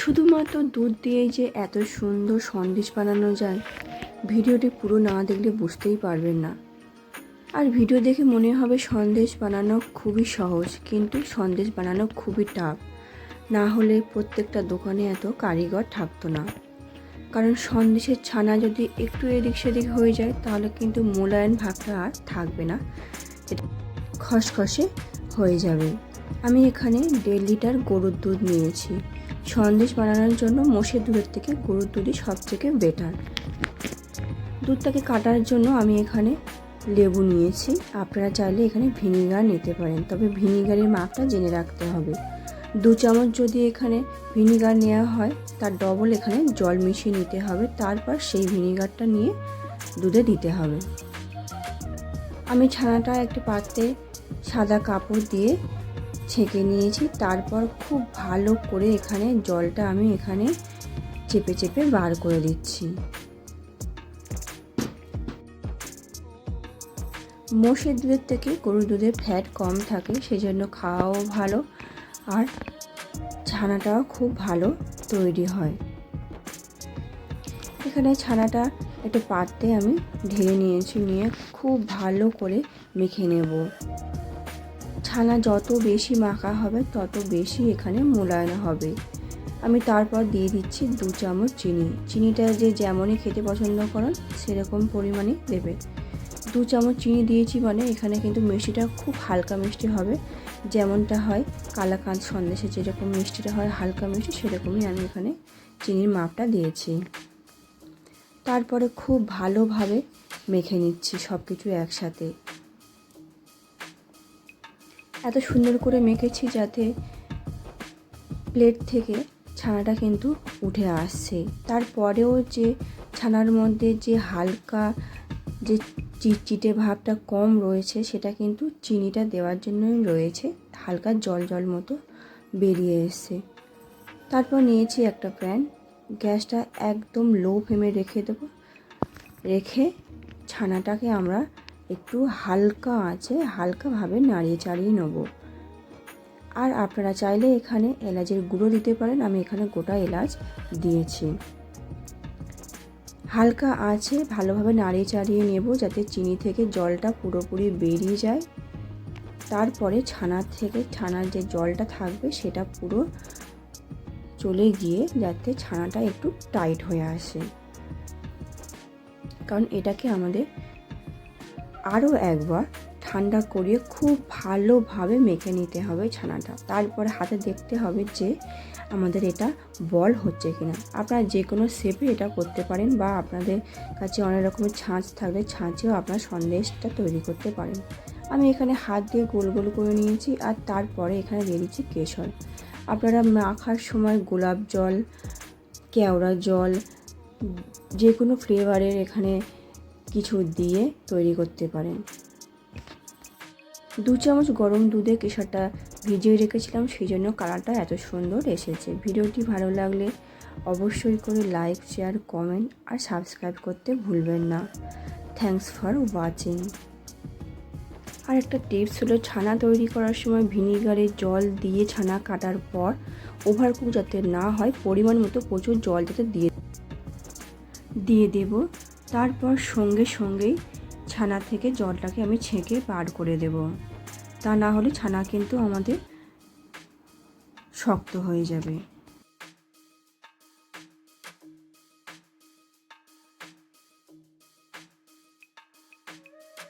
শুধুমাত্র দুধ দিয়েই যে এত সুন্দর সন্দেশ বানানো যায়, ভিডিওটি পুরো না দেখলে বুঝতেই পারবেন না। আর ভিডিও দেখে মনে হবে সন্দেশ বানানো খুবই সহজ, কিন্তু সন্দেশ বানানো খুবই টাফ না হলে প্রত্যেকটা দোকানে এত কারিগর থাকতো না। কারণ সন্দেশের ছানা যদি একটু এদিক সেদিক হয়ে যায়, তাহলে কিন্তু মোলায়েম ভাবটা আর থাকবে না। এটা খসখসে হয়ে যাবে। আমি এখানে দেড় লিটার গরুর দুধ নিয়েছি। সন্দেশ বানানোর জন্য মোষের দুধের থেকে গরুর দুধই সবথেকে বেটার দুধটাকে কাটার জন্য আমি এখানে লেবু নিয়েছি। আপনারা চাইলে এখানে ভিনিগার নিতে পারেন, তবে ভিনিগারের মাপটা জেনে রাখতে হবে। দু চামচ যদি এখানে ভিনিগার নেওয়া হয়, তার ডবল এখানে জল মিশিয়ে নিতে হবে, তারপর সেই ভিনিগারটা নিয়ে দুধে দিতে হবে। আমি ছানাটা একটা পাত্রে সাদা কাপড় দিয়ে ছেঁকে নিয়েছি। তারপর খুব ভালো করে এখানে জলটা আমি এখানে চেপে চেপে বার করে দিচ্ছি। মোষের দুধের থেকে গরুর দুধে ফ্যাট কম থাকে, সেজন্য খাওয়াও ভালো আর ছানাটাও খুব ভালো তৈরি হয়। এখানে ছানাটা একটা পাত্রে আমি ঢেলে নিয়েছি, নিয়ে খুব ভালো করে মেখে নেব। ছানা যত বেশি মাখা হবে, তত বেশি এখানে মোলায়ন হবে। আমি তারপর দিয়ে দিচ্ছি দু চামচ চিনি। চিনিটা যে যেমনই খেতে পছন্দ করেন, সেরকম পরিমাণে দেবে। দু চামচ চিনি দিয়েছি মানে এখানে কিন্তু মিষ্টিটা খুব হালকা মিষ্টি হবে। যেমনটা হয় কালাকাঁদ সন্দেশে যেরকম মিষ্টিটা হয় হালকা মিষ্টি, সেরকমই আমি এখানে চিনির মাপটা দিয়েছি। তারপরে খুব ভালোভাবে মেখে নিচ্ছি সব কিছু একসাথে। এত সুন্দর করে মেখেছি যাতে প্লেট থেকে ছানাটা কিন্তু উঠে আসছে। তারপরেও যে ছানার মধ্যে যে হালকা যে চিটচিটে ভাবটা কম রয়েছে, সেটা কিন্তু চিনিটা দেওয়ার জন্যই রয়েছে। হালকা জল জল মতো বেরিয়ে এসছে। তারপর নিয়েছি একটা প্যান। গ্যাসটা একদম লো ফ্লেমে রেখে দেবো। রেখে ছানাটাকে আমরা একটু হালকা আছে, হালকাভাবে নাড়িয়ে চাড়িয়ে নেব। আর আপনারা চাইলে এখানে এলাচের গুঁড়ো দিতে পারেন, আমি এখানে গোটা এলাচ দিয়েছি। হালকা আছে, ভালোভাবে নাড়িয়ে চাড়িয়ে নেব যাতে চিনি থেকে জলটা পুরোপুরি বেরিয়ে যায়। তারপরে ছানার থেকে ছানার যে জলটা থাকবে, সেটা পুরো চলে গিয়ে যাতে ছানাটা একটু টাইট হয়ে আসে। কারণ এটাকে আমাদের আরও একবার ঠান্ডা করিয়ে খুব ভালোভাবে মেখে নিতে হবে ছানাটা। তারপরে হাতে দেখতে হবে যে আমাদের এটা বল হচ্ছে কিনা। আপনারা যে কোনো শেপে এটা করতে পারেন বা আপনাদের কাছে অনেক রকমের ছাঁচ থাকলে ছাঁচেও আপনার সন্দেশটা তৈরি করতে পারেন। আমি এখানে হাত দিয়ে গোল গোল করে নিয়েছি আর তারপরে এখানে দিয়ে দিচ্ছি কেশর। আপনারা মাখার সময় গোলাপ জল, কেওড়া জল যে কোনো ফ্লেভারের এখানে কিছু দিয়ে তৈরি করতে পারেন। দু চামচ গরম দুধে কেশরটা ভিজিয়ে রেখেছিলাম, সেই জন্য কালারটা এত সুন্দর এসেছে। ভিডিওটি ভালো লাগলে অবশ্যই করে লাইক, শেয়ার, কমেন্ট আর সাবস্ক্রাইব করতে ভুলবেন না। Thanks for watching. আর একটা টিপস হলো, ছানা তৈরি করার সময় ভিনিগারে জল দিয়ে ছানা কাটার পর ওভারকুক যাতে না হয়, পরিমাণ মতো প্রচুর জল যাতে দিয়ে দিয়ে দেব। তারপর সঙ্গে সঙ্গেই ছানা থেকে জলটাকে আমি ছেঁকে বার করে দেব। তা না হলে ছানা কিন্তু আমাদের শক্ত হয়ে যাবে।